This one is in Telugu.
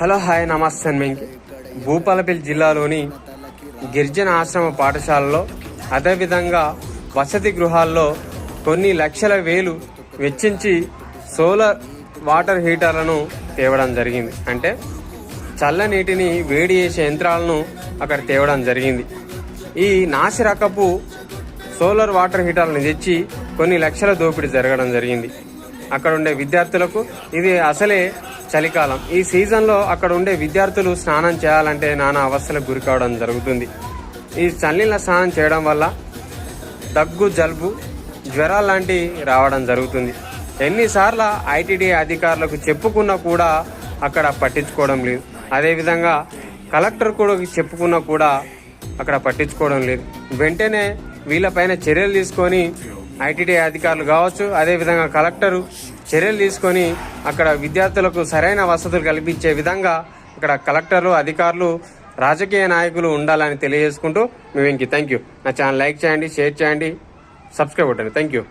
హలో హాయ్ నమస్తే వెంకి భూపాలపల్లి జిల్లాలోని గిరిజన ఆశ్రమ పాఠశాలలో అదేవిధంగా వసతి గృహాల్లో కొన్ని లక్షల వేలు వెచ్చించి సోలార్ వాటర్ హీటర్లను తేవడం జరిగింది. అంటే చల్లనీటిని వేడి చేసే యంత్రాలను అక్కడ తేవడం జరిగింది. ఈ నాసి రకపు సోలార్ వాటర్ హీటర్లను తెచ్చి కొన్ని లక్షల దోపిడీ జరగడం జరిగింది. అక్కడ ఉండే విద్యార్థులకు ఇది అసలే చలికాలం. ఈ సీజన్లో అక్కడ ఉండే విద్యార్థులు స్నానం చేయాలంటే నానా అవస్థలకు గురి కావడం జరుగుతుంది. ఈ చల్లీల స్నానం చేయడం వల్ల దగ్గు జలుబు జ్వరాలు లాంటివి రావడం జరుగుతుంది. ఎన్నిసార్లు ఐటీడీ అధికారులకు చెప్పుకున్నా కూడా అక్కడ పట్టించుకోవడం లేదు. అదేవిధంగా కలెక్టర్ కూడా చెప్పుకున్నా కూడా అక్కడ పట్టించుకోవడం లేదు. వెంటనే వీళ్ళపైన చర్యలు తీసుకొని ఐటీడీ అధికారులు కావచ్చు అదేవిధంగా కలెక్టరు చర్యలు తీసుకొని అక్కడ విద్యార్థులకు సరైన వసతులు కల్పించే విధంగా ఇక్కడ కలెక్టర్లు అధికారులు రాజకీయ నాయకులు ఉండాలని తెలియజేసుకుంటూ మేము ఇంక థ్యాంక్ యూ నా ఛానల్ లైక్ చేయండి షేర్ చేయండి సబ్స్క్రైబ్ కొట్టండి. Thank you